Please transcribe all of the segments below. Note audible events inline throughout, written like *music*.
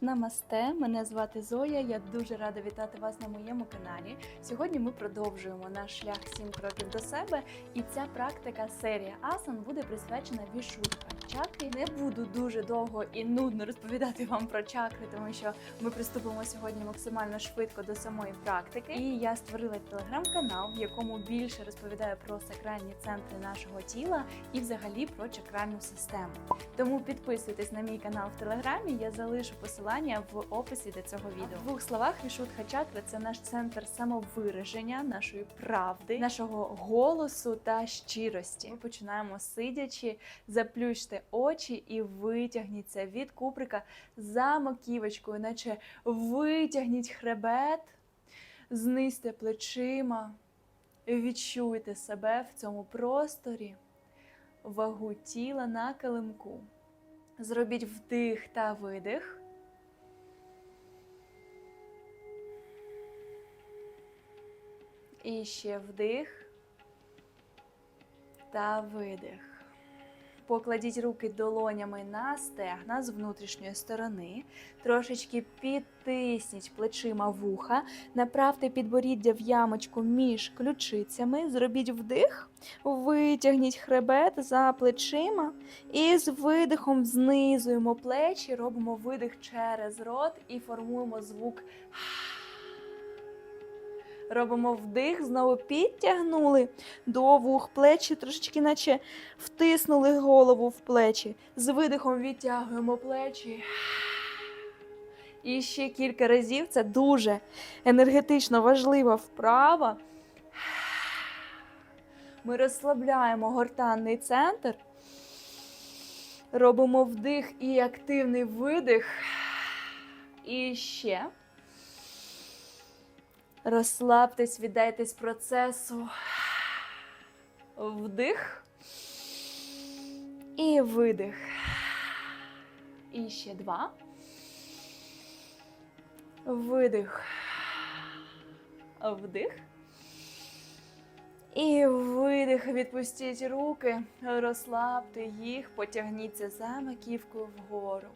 Намасте, мене звати Зоя. Я дуже рада вітати вас на моєму каналі. Сьогодні ми продовжуємо наш шлях 7 кроків до себе, і ця практика серія асан буде присвячена вішутка. Чакри не буду дуже довго і нудно розповідати вам про чакри, тому що ми приступимо сьогодні максимально швидко до самої практики. І я створила телеграм-канал, в якому більше розповідаю про сакральні центри нашого тіла і взагалі про чакральну систему. Тому підписуйтесь на мій канал в телеграмі. Я залишу посилання в описі до цього відео. В двох словах Вішутха чакра це наш центр самовираження, нашої правди, нашого голосу та щирості. Ми починаємо сидячи, заплющте очі і витягніться від куприка за маківочкою, наче витягніть хребет, знизьте плечима, відчуйте себе в цьому просторі вагу тіла на килимку. Зробіть вдих та видих. І ще вдих та видих. Покладіть руки долонями на стегна з внутрішньої сторони, трошечки підтисніть плечима вуха, направте підборіддя в ямочку між ключицями, зробіть вдих, витягніть хребет за плечима і з видихом знизуємо плечі, робимо видих через рот і формуємо звук. Робимо вдих, знову підтягнули до вух плечі, трошечки наче втиснули голову в плечі. З видихом відтягуємо плечі. І ще кілька разів. Це дуже енергетично важлива вправа. Ми розслабляємо гортанний центр. Робимо вдих і активний видих. І ще. Розслабтесь, віддайтесь процесу. Вдих. І видих. І ще два. Видих. Вдих. І видих. Відпустіть руки, розслабте їх, потягніться за маківкою вгору.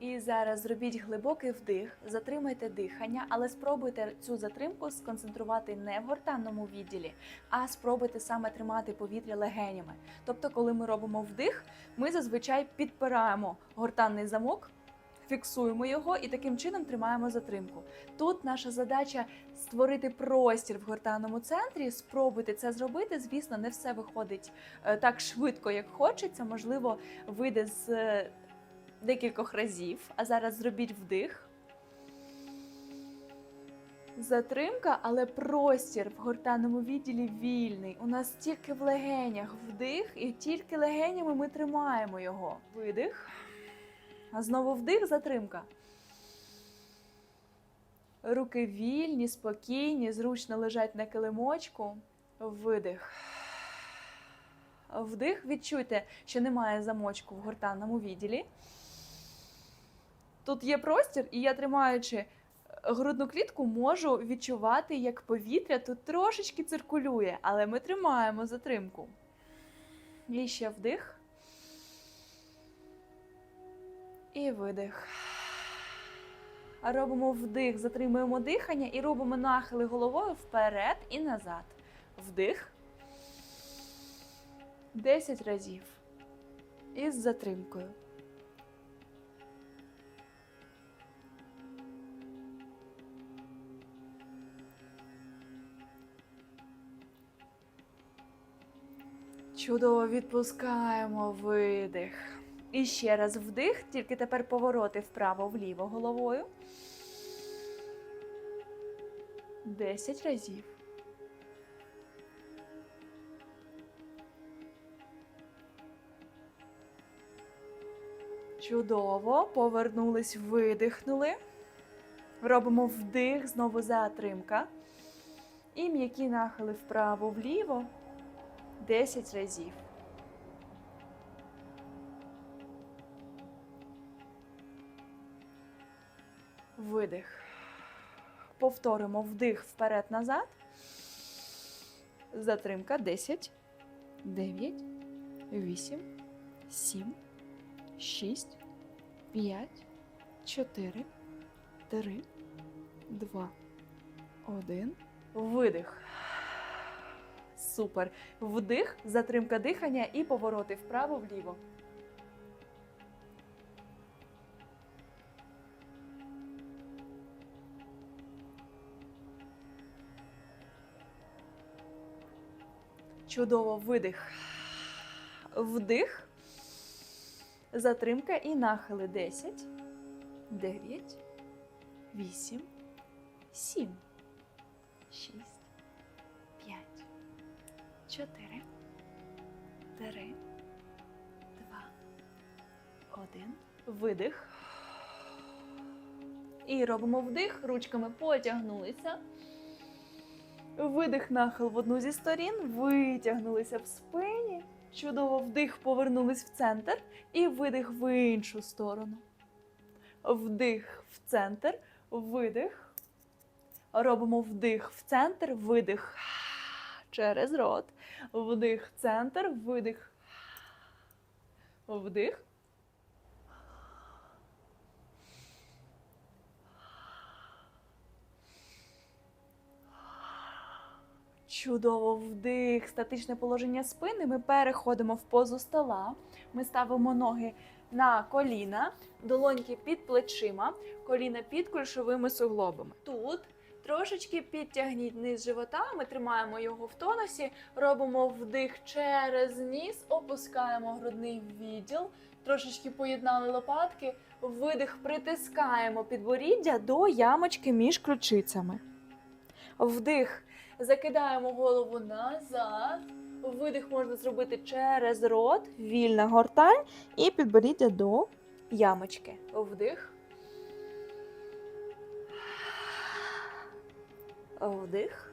І зараз зробіть глибокий вдих, затримайте дихання, але спробуйте цю затримку сконцентрувати не в гортанному відділі, а спробуйте саме тримати повітря легенями. Тобто, коли ми робимо вдих, ми зазвичай підпираємо гортанний замок, фіксуємо його і таким чином тримаємо затримку. Тут наша задача створити простір в гортанному центрі. Спробуйте це зробити. Звісно, не все виходить е, так швидко, як хочеться. Можливо, вийде з е, декількох разів. А зараз зробіть вдих. Затримка, але простір в гортанному відділі вільний. У нас тільки в легенях вдих, і тільки легенями ми тримаємо його. Видих. А знову вдих, затримка. Руки вільні, спокійні, зручно лежать на килимочку. Видих. Вдих. Відчуйте, що немає замочку в гортанному відділі. Тут є простір, і я тримаючи грудну клітку, можу відчувати, як повітря тут трошечки циркулює, але ми тримаємо затримку. І ще вдих. І видих. Робимо вдих, затримуємо дихання і робимо нахили головою вперед і назад. Вдих. 10 разів. І з затримкою. Чудово відпускаємо видих. І ще раз вдих, тільки тепер повороти вправо-вліво головою. 10 разів. Чудово. Повернулись, видихнули. Робимо вдих, знову затримка. І м'які нахили вправо-вліво. 10 разів. Видих. Повторимо вдих вперед-назад. Затримка 10, 9, 8, 7, 6, 5, 4, три, два, один. Видих. Супер. Вдих, затримка дихання і повороти вправо-вліво. Чудово, видих. Вдих. Затримка і нахили 10, 9, 8, 7, 6, 5, 4, 3, 2, 1. Видих. І робимо вдих, ручками потягнулися. Видих нахил в одну зі сторін, витягнулися в спині. Чудово вдих, повернулись в центр і видих в іншу сторону. Вдих в центр, видих. Робимо вдих в центр, видих через рот. Вдих центр, видих. Вдих. Чудово вдих, статичне положення спини. Ми переходимо в позу стола. Ми ставимо ноги на коліна, долоньки під плечима, коліна під кульшовими суглобами. Тут трошечки підтягніть низ живота. Ми тримаємо його в тонусі, робимо вдих через ніс, опускаємо грудний відділ, трошечки поєднали лопатки, видих, притискаємо підборіддя до ямочки між ключицями. Вдих. Закидаємо голову назад. Видих можна зробити через рот, вільна гортань і підборіддя до ямочки. Вдих. Вдих.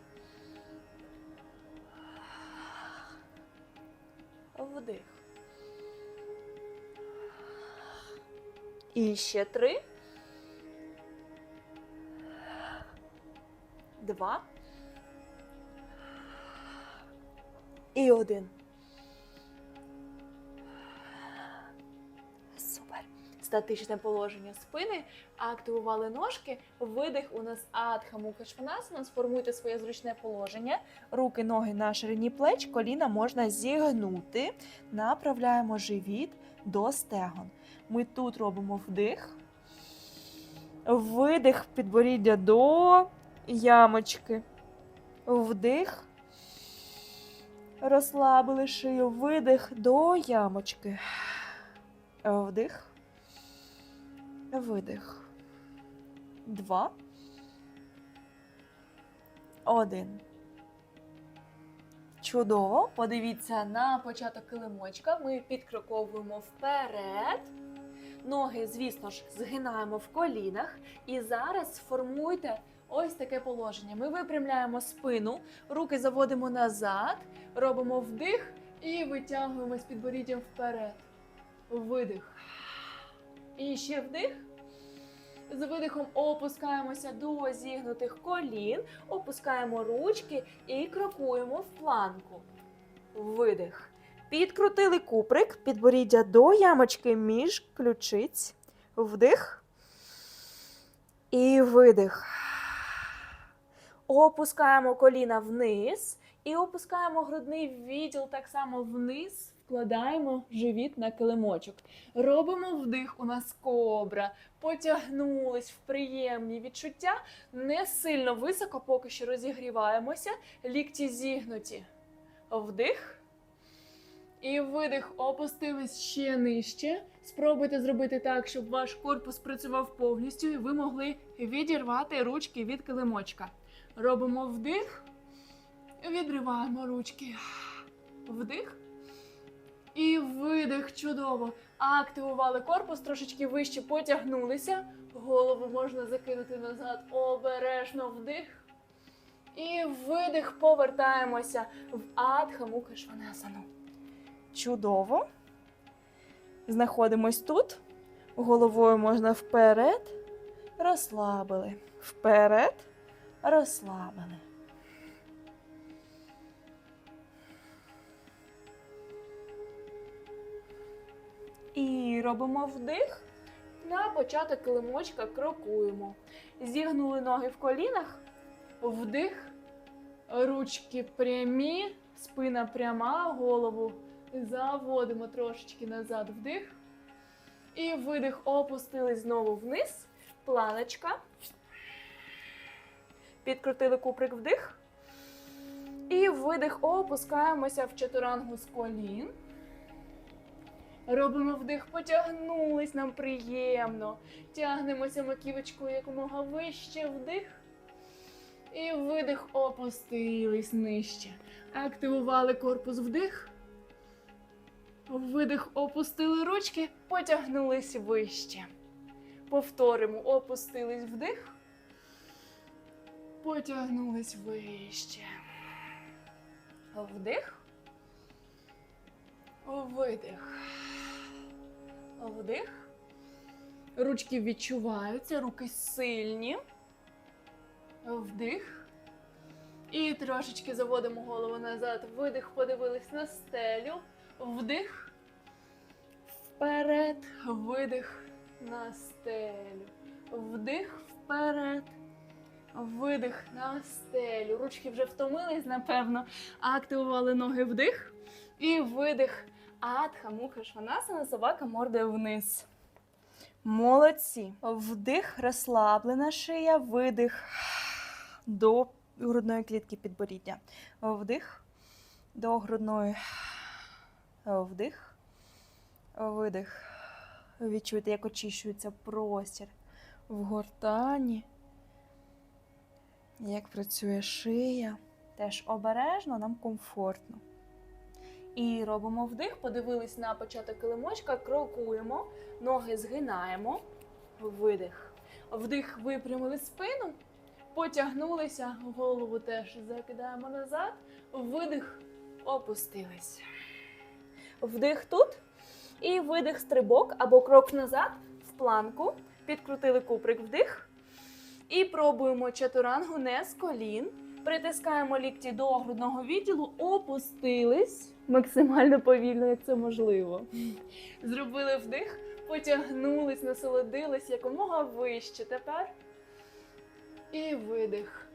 Вдих. І ще три. Два. І один. Статичне положення спини. Активували ножки. Видих у нас адха муха шванасана. Сформуйте своє зручне положення. Руки, ноги на ширині плеч, коліна можна зігнути. Направляємо живіт до стегон. Ми тут робимо вдих. Видих підборіддя до ямочки. Вдих. Розслабили шию, видих до ямочки. Вдих. Видих. Два. Один. Чудово. Подивіться на початок килимочка. Ми підкроковуємо вперед. Ноги, звісно ж, згинаємо в колінах. І зараз сформуйте ось таке положення. Ми випрямляємо спину, руки заводимо назад, робимо вдих і витягуємось підборіддям вперед. Видих. І ще вдих. З видихом опускаємося до зігнутих колін, опускаємо ручки і крокуємо в планку. Видих. Підкрутили куприк, підборіддя до ямочки між ключиць. Вдих. І видих. Опускаємо коліна вниз і опускаємо грудний відділ так само вниз. Вкладаємо живіт на килимочок. Робимо вдих, у нас кобра. Потягнулись в приємні відчуття. Не сильно високо, поки що розігріваємося. Лікті зігнуті. Вдих. І видих, опустились ще нижче. Спробуйте зробити так, щоб ваш корпус працював повністю, і ви могли відірвати ручки від килимочка. Робимо вдих, відриваємо ручки. Вдих. І видих. Чудово. Активували корпус, трошечки вище потягнулися. Голову можна закинути назад. Обережно вдих. І видих. Повертаємося в Адха Шванасану. Чудово. Знаходимось тут. Головою можна вперед. Розслабили. Вперед. Розслабили. І робимо вдих. На початок килимочка крокуємо. Зігнули ноги в колінах, вдих, ручки прямі, спина пряма, голову заводимо трошечки назад вдих. І видих, опустились знову вниз. Планочка. Підкрутили куприк вдих. І видих, опускаємося в чотирангу з колін. Робимо вдих, потягнулись, нам приємно. Тягнемося маківочкою якомога вище вдих. І видих, опустились нижче. Активували корпус вдих. Видих, опустили ручки, потягнулись вище. Повторимо, опустились вдих. Потягнулись вище. Вдих. Видих. Вдих. Ручки відчуваються, руки сильні. Вдих. І трошечки заводимо голову назад. Видих, подивились на стелю. Вдих. Вперед. Видих на стелю. Вдих вперед. Видих на стелю. Ручки вже втомились, напевно. Активували ноги вдих. І видих. Адха, муха, шванасана, собака мордою вниз. Молодці. Вдих, розслаблена шия, видих до грудної клітки підборіддя. Вдих до грудної. Вдих. Видих. Відчуйте, як очищується простір в гортані. Як працює шия. Теж обережно, нам комфортно. І робимо вдих, подивились на початок килимочка, крокуємо, ноги згинаємо. Видих. Вдих, випрямили спину, потягнулися, голову теж закидаємо назад. Видих, опустились. Вдих тут. І видих стрибок або крок назад в планку. Підкрутили куприк вдих. І пробуємо чатурангу не з колін. Притискаємо лікті до грудного відділу, опустились максимально повільно, як це можливо. Зробили вдих, потягнулись, насолодились якомога вище тепер. І видих.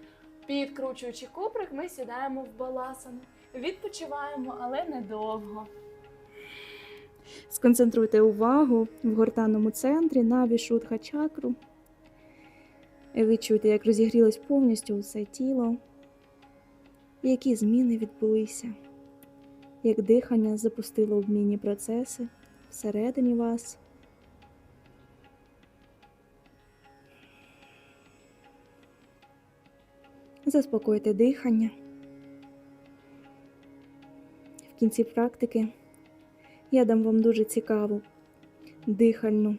Підкручуючи куприк, ми сідаємо в баласану. Відпочиваємо, але недовго. Сконцентруйте увагу в гортанному центрі на вішудха чакру. І Відчуйте, як розігрілось повністю усе тіло, які зміни відбулися, як дихання запустило обмінні процеси всередині вас. Заспокойте дихання. В кінці практики я дам вам дуже цікаву дихальну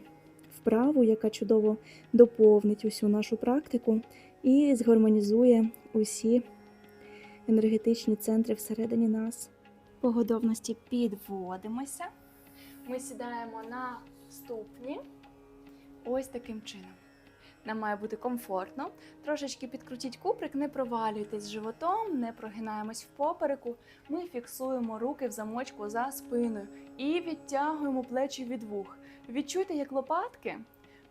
вправу, яка чудово доповнить усю нашу практику і згармонізує усі енергетичні центри всередині нас. По готовності підводимося. Ми сідаємо на ступні. Ось таким чином. Нам має бути комфортно. Трошечки підкрутіть куприк, не провалюйтесь животом, не прогинаємось в попереку. Ми фіксуємо руки в замочку за спиною і відтягуємо плечі від вух. Відчуйте, як лопатки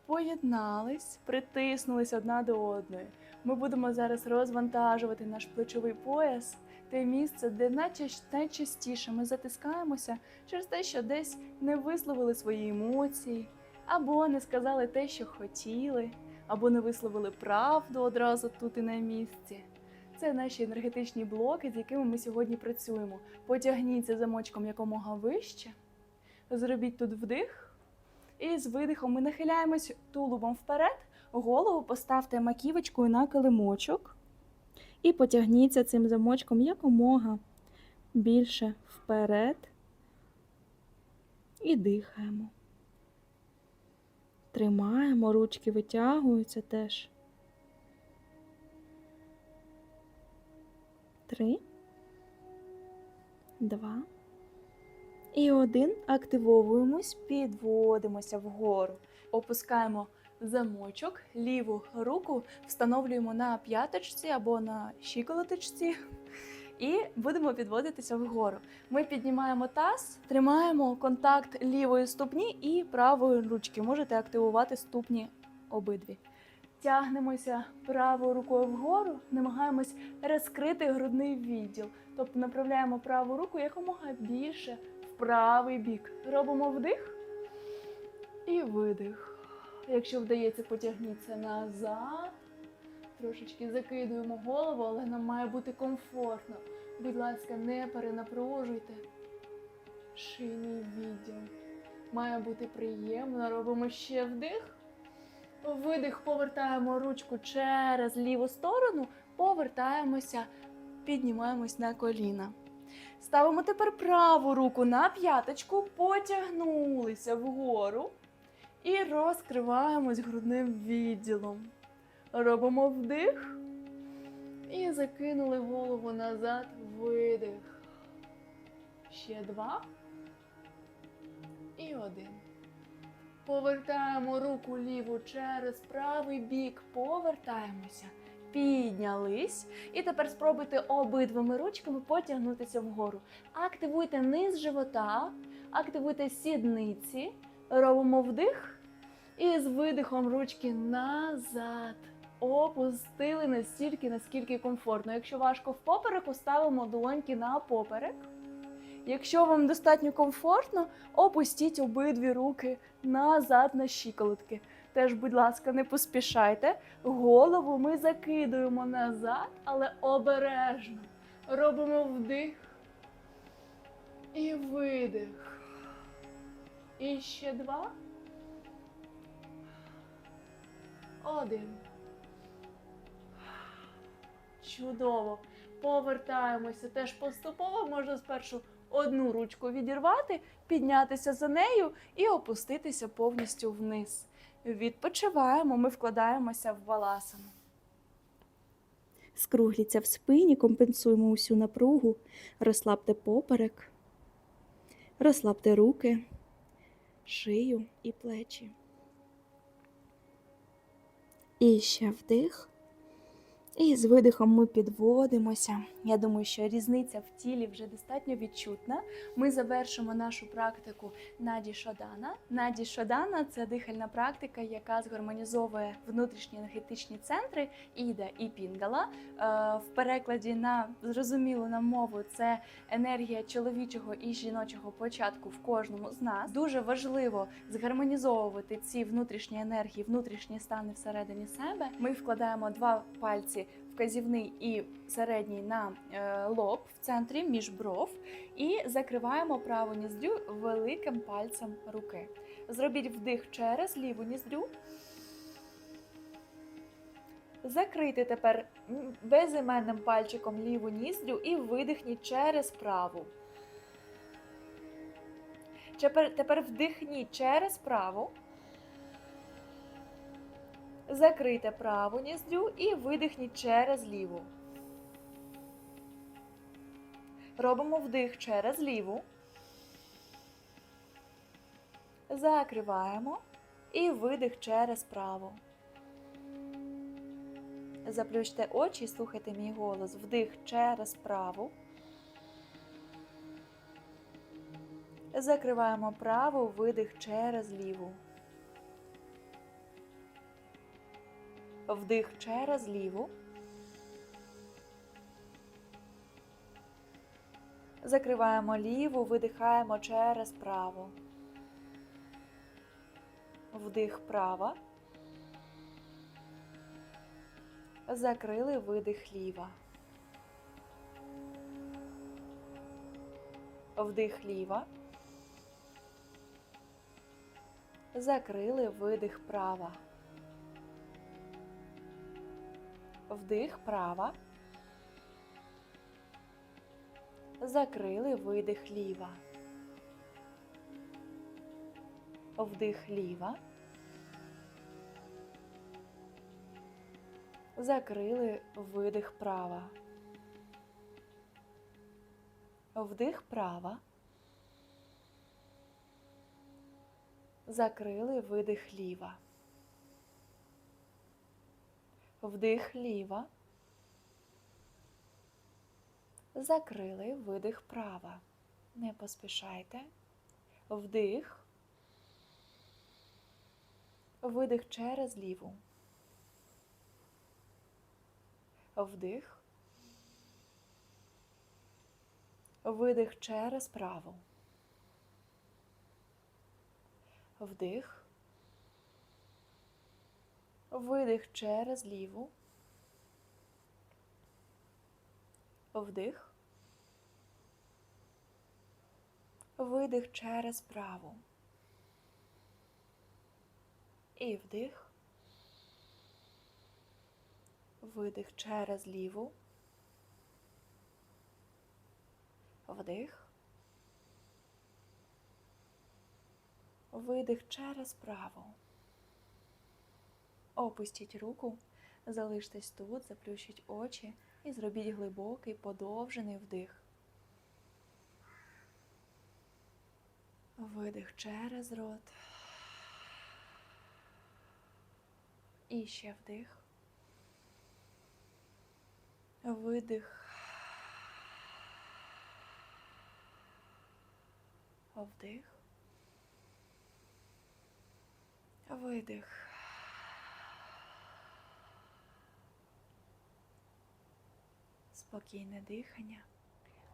поєднались, притиснулись одна до одної. Ми будемо зараз розвантажувати наш плечовий пояс, те місце, де найчастіше ми затискаємося через те, що десь не висловили свої емоції, або не сказали те, що хотіли, або не висловили правду одразу тут і на місці. Це наші енергетичні блоки, з якими ми сьогодні працюємо. Потягніться замочком якомога вище, зробіть тут вдих. І з видихом ми нахиляємось тулубом вперед, голову поставте маківочкою на килимочок. І потягніться цим замочком якомога більше вперед. І дихаємо. Тримаємо, ручки витягуються теж. Три. Два. І один активовуємось, підводимося вгору. Опускаємо замочок, ліву руку встановлюємо на п'яточці або на щиколоточці. *laughs* І будемо підводитися вгору. Ми піднімаємо таз, тримаємо контакт лівої ступні і правої ручки. Можете активувати ступні обидві. Тягнемося правою рукою вгору, намагаємось розкрити грудний відділ. Тобто направляємо праву руку якомога більше в правий бік. Робимо вдих і видих. Якщо вдається, потягніться назад. Трошечки закидуємо голову, але нам має бути комфортно. Будь ласка, не перенапружуйте. Шийний відділ. Має бути приємно. Робимо ще вдих. Видих, повертаємо ручку через ліву сторону, повертаємося, піднімаємось на коліна. Ставимо тепер праву руку на п'яточку, потягнулися вгору і розкриваємось грудним відділом. Робимо вдих і закинули голову назад, видих. Ще два. І один. Повертаємо руку ліву через правий бік, повертаємося, піднялись. І тепер спробуйте обидвими ручками потягнутися вгору. Активуйте низ живота, активуйте сідниці, робимо вдих. І з видихом ручки назад. Опустили настільки, наскільки комфортно. Якщо важко в попереку, ставимо долоньки на поперек. Якщо вам достатньо комфортно, опустіть обидві руки назад на щиколотки. Теж, будь ласка, не поспішайте. Голову ми закидуємо назад, але обережно. Робимо вдих і видих. І ще два. Один. Чудово. Повертаємося теж поступово. Можна спершу одну ручку відірвати, піднятися за нею і опуститися повністю вниз. Відпочиваємо, ми вкладаємося в баласану. Скругліться в спині, компенсуємо усю напругу, розслабте поперек, розслабте руки, шию і плечі. І ще вдих. І з видихом ми підводимося. Я думаю, що різниця в тілі вже достатньо відчутна. Ми завершимо нашу практику Наді Шодана. Наді Шодана це дихальна практика, яка згармонізовує внутрішні енергетичні центри Іда і Пінгала. Е, В перекладі на зрозумілу нам мову це енергія чоловічого і жіночого початку в кожному з нас. Дуже важливо згармонізовувати ці внутрішні енергії, внутрішні стани всередині себе. Ми вкладаємо два пальці вказівний і середній на е, лоб в центрі між бров і закриваємо праву ніздрю великим пальцем руки. Зробіть вдих через ліву ніздрю. Закрийте тепер безіменним пальчиком ліву ніздрю і видихніть через праву. Тепер, вдихніть через праву. Закрийте праву ніздрю і видихніть через ліву. Робимо вдих через ліву. Закриваємо і видих через праву. Заплющте очі і слухайте мій голос. Вдих через праву. Закриваємо праву, видих через ліву. Вдих через ліву. Закриваємо ліву, видихаємо через праву. Вдих права. Закрили видих ліва. Вдих ліва. Закрили видих права. Вдих права. Закрили видих ліва. Вдих ліва. Закрили видих права. Вдих права. Закрили видих ліва. Вдих ліва. Закрили видих права. Не поспішайте. Вдих. Видих через ліву. Вдих. Видих через праву. Вдих. Видих через ліву. Вдих. Видих через праву. І вдих. Видих через ліву. Вдих. Видих через праву. Опустіть руку, залиштесь тут, заплющіть очі і зробіть глибокий подовжений вдих. Видих через рот. І ще вдих. Видих. Вдих. Видих. Спокійне дихання.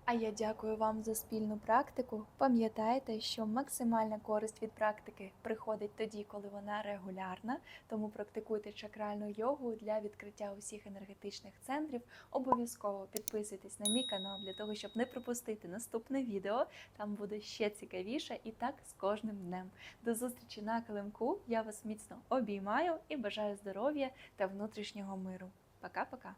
А я дякую вам за спільну практику. Пам'ятайте, що максимальна користь від практики приходить тоді, коли вона регулярна. Тому практикуйте чакральну йогу для відкриття усіх енергетичних центрів. Обов'язково підписуйтесь на мій канал для того, щоб не пропустити наступне відео. Там буде ще цікавіше і так з кожним днем. До зустрічі на килимку. Я вас міцно обіймаю і бажаю здоров'я та внутрішнього миру. Пока-пока.